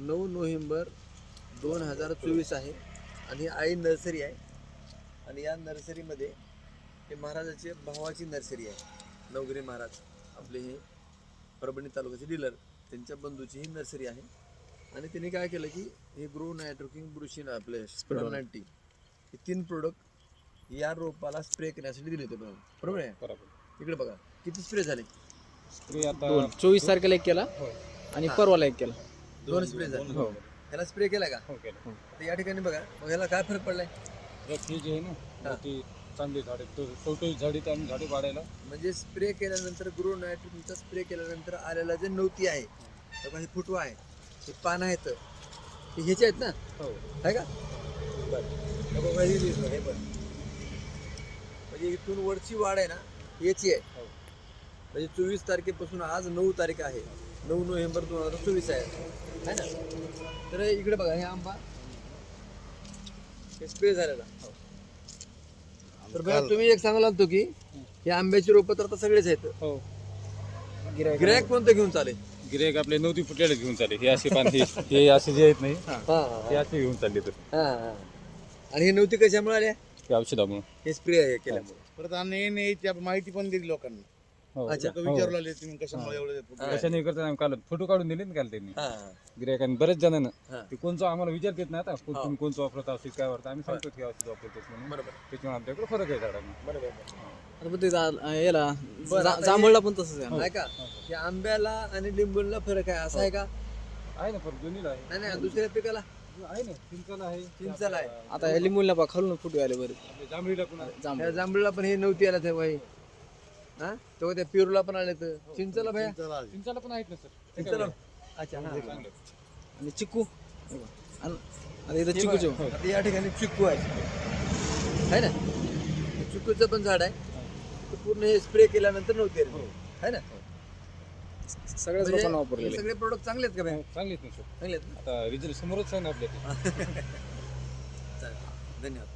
नऊ नोव्हेंबर दोन हजार चोवीस आहे आणि ही आई नर्सरी आहे. आणि या नर्सरीमध्ये हे महाराजाचे भावाची नर्सरी आहे. नवगिरी महाराज आपले हे परभणी तालुक्याचे डीलर त्यांच्या बंधूची ही नर्सरी आहे. आणि त्यांनी काय केलं की हे ग्रो नायट्रोकिंग ब्रुशिन आपले स्प्रोनाटी हे तीन प्रोडक्ट या रोपाला स्प्रे करण्यासाठी दिले होते बघा. बरोबर आहे? बरोबर. इकडे बघा किती स्प्रे झाले? स्प्रे आता चोवीस तारखेला एक केला. आणि परवाला एक केला. दोन स्प्रे झाले. हो. ह्याला स्प्रे केला का? हो केलं. तर या ठिकाणी बघा मग ह्याला काय फरक पडलाय? रथ ही जी आहे ना ती चांगली झाडे छोटी झाडी तर आम्ही झाडे वाढायला. म्हणजे स्प्रे केल्यानंतर ग्रो नायट्रोजनचा स्प्रे केल्यानंतर आलेला जे नवती आहे तर हे फुटवा आहे हे पानं आहेत हे ह्याचे आहेत ना? हो. आहे का? बरं. हे बघा, हे दिसलं, हे बघ. म्हणजे इथून वरची वाढ आहे ना याची आहे. हो. म्हणजे चोवीस तारखेपासून आज नऊ तारीख आहे. नऊ नोव्हेंबर दोन हजार चोवीस आहे. है ना? तर इकडे बघा हे आंबा. हे स्प्रे झालेला. तर बघा तुम्ही एक सांगायला होतो की हे आंब्याची रोपं तर आता सगळेच आहेत. हो. गिरायक कोणतं घेऊन चालेल? गिरेक आपले नव्हती फुटलेले घेऊन चालले. हे असे पान हे हे असे जे आहेत नाही हा ते असे घेऊन चालले तर. हा हा. आणि हे नव्हती कशामुळे आल्या? ते औषधामुळे. हे स्प्रे केल्यामुळे. परत आणि नाही त्या माहिती पण दिली लोकांना. अच्छा. लोक विचारू लागले तुम्ही कशामुळे एवढं देतो कशाने करता आम्ही काल फोटो काढून दिले ना काल त्यांनी. हा. गिरायकांनी बरेच जणांना. हा. ते कोणचं आम्हाला विचारत येत नाही आता कोण- तुम्ही कोणचं वापरता औषध काय वापरता आम्ही सांगतो की औषध वापरतोच म्हणून. बरोबर. त्याच्यामुळे आमच्याकडे फरक आहे झाडांना. बरोबर आता पण ते जा- याला बरं, जा- आता जांभळला पण तसंच आहे नाही का? हे. आंब्याला आणि लिंबूला फरक आहे असं आहे का? आहे ना फरक दोन्हीला आहे. नाही नाही दुसऱ्या पिकाला? आहे ना चिंचाला आहे. चिंचाला आहे. आता या लिंबूला पा खालून फुटवे आले बरे. आपल्या जांभळीला पण आहे. जांभळ त्या जांभळीला पण हे नव्हती आला तेव्हा हे. हा? तेव्हा त्या पेरूला पण आले तर चिंचला भया? चिंचाला पण आहेत ना सर. चिंचला? अच्छा हा. चांगलं आणि चिक्कू? आणि आता इथं चिकूचे आता या ठिकाणी चिक्कू आहे. है ना? हे चिक्कूचं पण झाड आहे. ते पूर्ण हे स्प्रे केल्यानंतर नव्हते. है. ना? सगळ्याच म्हणजे लोकांना हे वापरलेले सगळे प्रोडक्ट चांगले आहेत का भैया? चांगली आहेत ना सर. चांगले आहेत ना? आता रिझल्ट समोरच आहे ना आपल्या चालेल. धन्यवाद.